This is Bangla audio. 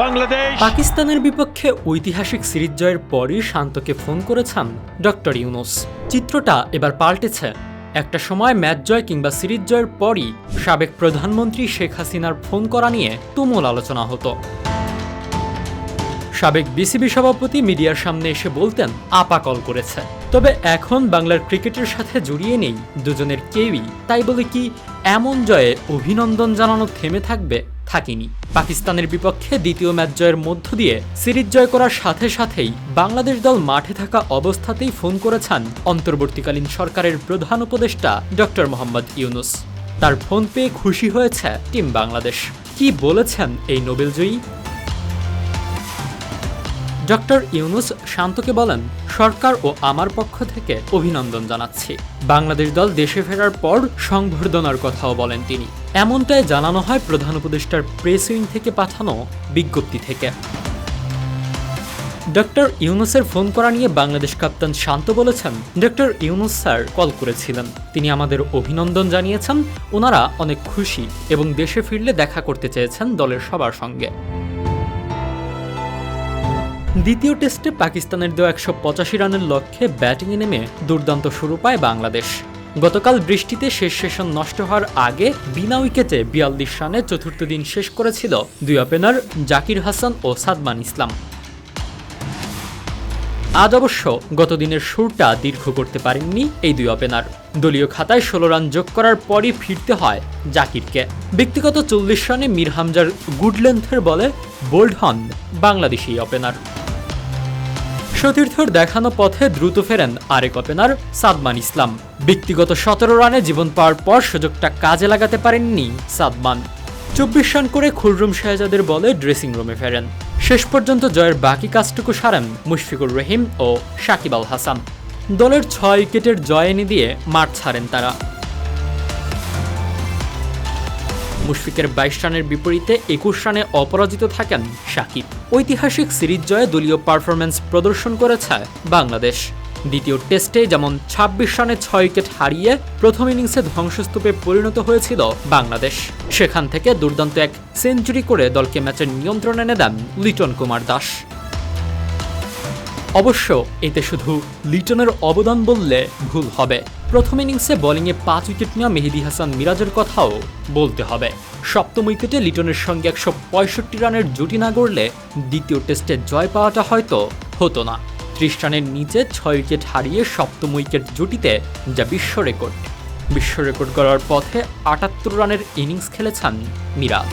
Bangladesh. পাকিস্তানের বিপক্ষে ঐতিহাসিক সিরিজ জয়ের পরই শান্তকে ফোন করেছেন ডক্টর ইউনুস। চিত্রটা এবার পাল্টেছে। একটা সময় ম্যাচ জয় কিংবা সিরিজ জয়ের পরই সাবেক প্রধানমন্ত্রী শেখ হাসিনার ফোন করা নিয়ে তুমুল আলোচনা হতো। সাবেক বিসিবি সভাপতি মিডিয়ার সামনে এসে বলতেন, আপা কল করেছে। তবে এখন বাংলার ক্রিকেটের সাথে জড়িয়ে নেই দুজনের কেউই। তাই বলে কি, এমন জয়ে অভিনন্দন জানানো থেমে থাকবে থাকেনি। পাকিস্তানের বিপক্ষে দ্বিতীয় ম্যাচ জয়ের মধ্য দিয়ে সিরিজ জয় করার সাথে সাথেই বাংলাদেশ দল মাঠে থাকা অবস্থাতেই ফোন করেছেন অন্তর্বর্তীকালীন সরকারের প্রধান উপদেষ্টা ডক্টর মোহাম্মদ ইউনুস। তার ফোন পেয়ে খুশি হয়েছে টিম বাংলাদেশ। কি বলেছেন এই নোবেলজয়ী? ডক্টর ইউনুস শান্তকে বলেন, সরকার ও আমার পক্ষ থেকে অভিনন্দন জানাচ্ছি। বাংলাদেশ দল দেশে ফেরার পর সংবর্ধনার কথাও বলেন তিনি। এমনটাই জানানো হয় প্রধান উপদেষ্টার প্রেস উইং থেকে পাঠানো বিজ্ঞপ্তি থেকে। ডক্টর ইউনুসের ফোন করা নিয়ে বাংলাদেশ কাপ্তান শান্ত বলেছেন, ডক্টর ইউনুস স্যার কল করেছিলেন। তিনি আমাদের অভিনন্দন জানিয়েছেন। ওনারা অনেক খুশি এবং দেশে ফিরলে দেখা করতে চেয়েছেন দলের সবার সঙ্গে। দ্বিতীয় টেস্টে পাকিস্তানের দেওয়া একশো পঁচাশি রানের লক্ষ্যে ব্যাটিংয়ে নেমে দুর্দান্ত শুরু পায় বাংলাদেশ। গতকাল বৃষ্টিতে শেষ সেশন নষ্ট হওয়ার আগে বিনা উইকেটে বিয়াল্লিশ রানে চতুর্থ দিন শেষ করেছিল দুই ওপেনার জাকির হাসান ও সাদমান ইসলাম। আজ অবশ্য গতদিনের সুরটা দীর্ঘ করতে পারেননি এই দুই ওপেনার। দলীয় খাতায় ষোলো রান যোগ করার পরই ফিরতে হয় জাকিরকে। ব্যক্তিগত চল্লিশ রানে মীর হামজার গুড লেন্থের বলে বোল্ড হন বাংলাদেশি ওপেনার। সতীর্থর দেখানো পথে দ্রুত ফেরেন আরেক ওপেনার সাদমান ইসলাম। ব্যক্তিগত সতেরো রানে জীবন পাওয়ার পর সুযোগটা কাজে লাগাতে পারেননি সাদমান। চব্বিশ রান করে খুলরুম শাহজাদের বলে ড্রেসিং রুমে ফেরেন। শেষ পর্যন্ত জয়ের বাকি কাজটুকু সারেন মুশফিকুর রহিম ও সাকিব আল হাসান। দলের ছয় উইকেটের জয় এনে দিয়ে মাঠ ছাড়েন তারা। মুশফিকের বাইশ রানের বিপরীতে একুশ রানে অপরাজিত থাকেন সাকিব। ঐতিহাসিক সিরিজ জয়ে দলীয় পারফরম্যান্স প্রদর্শন করেছে বাংলাদেশ। দ্বিতীয় টেস্টে যেমন ২৬ রানে ছয় উইকেট হারিয়ে প্রথম ইনিংসে ধ্বংসস্তূপে পরিণত হয়েছিল বাংলাদেশ। সেখান থেকে দুর্দান্ত এক সেঞ্চুরি করে দলকে ম্যাচের নিয়ন্ত্রণ এনে দেন লিটন কুমার দাস। অবশ্য এতে শুধু লিটনের অবদান বললে ভুল হবে। প্রথম ইনিংসে বোলিংয়ে পাঁচ উইকেট নেওয়া মেহেদি হাসান মিরাজের কথাও বলতে হবে। সপ্তম উইকেটে লিটনের সঙ্গে একশো পঁয়ষট্টি রানের জুটি না গড়লে দ্বিতীয় টেস্টে জয় পাওয়াটা হয়তো হতো না। ত্রিশ রানের নিচে ছয় উইকেট হারিয়ে সপ্তম উইকেট জুটিতে যা বিশ্ব রেকর্ড বিশ্ব রেকর্ড করার পথে আটাত্তর রানের ইনিংস খেলেছেন মিরাজ।